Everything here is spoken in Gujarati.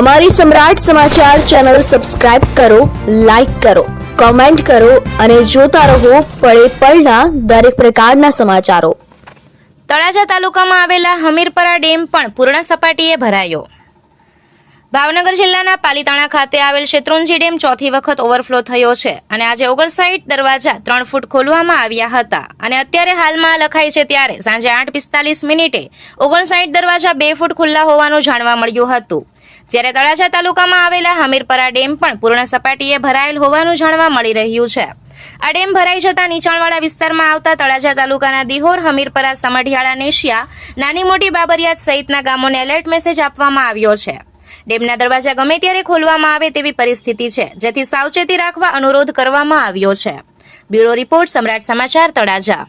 અમારી સમ્રાટ સમાચાર ચેનલ સબસ્ક્રાઇબ કરો, લાઇક કરો, કોમેન્ટ કરો અને જોતા રહો પળે પળના દરેક પ્રકારના સમાચારો. તળાજા તાલુકામાં આવેલા હમીરપરા ડેમ પણ પૂર્ણ સપાટીએ ભરાયો. ભાવનગર જિલ્લાના પાલીતાણા ખાતે આવેલ શેત્રુંજી ડેમ ચોથી વખત ઓવરફ્લો થયો છે અને આજે ઓગણસાઠ દરવાજા ત્રણ ફૂટ ખોલવામાં આવ્યા હતા. અને અત્યારે હાલમાં લખાય છે ત્યારે સાંજે આઠ પિસ્તાલીસ મિનિટે ઓગણસાઠ દરવાજા બે ફૂટ ખુલ્લા હોવાનું જાણવા મળ્યું હતું. જ્યારે તળાજા તાલુકામાં આવેલા હમીરપરા ડેમ પણ પૂર્ણ સપાટીએ ભરાયેલ હોવાનું જાણવા મળી રહ્યું છે. આ ડેમ ભરાઈ જતા નીચાણવાળા વિસ્તારમાં આવતા તળાજા તાલુકાના દિહોર, હમીરપરા, સમઢિયાળા, નેશિયા, નાની મોટી બાબરિયાત સહિતના ગામોને એલર્ટ મેસેજ આપવામાં આવ્યો છે. ડેમના દરવાજા ગમે ત્યારે ખોલવામાં આવે તેવી પરિસ્થિતિ છે, જેથી સાવચેતી રાખવા અનુરોધ કરવામાં આવ્યો છે. બ્યુરો રિપોર્ટ સમ્રાટ સમાચાર તળાજા.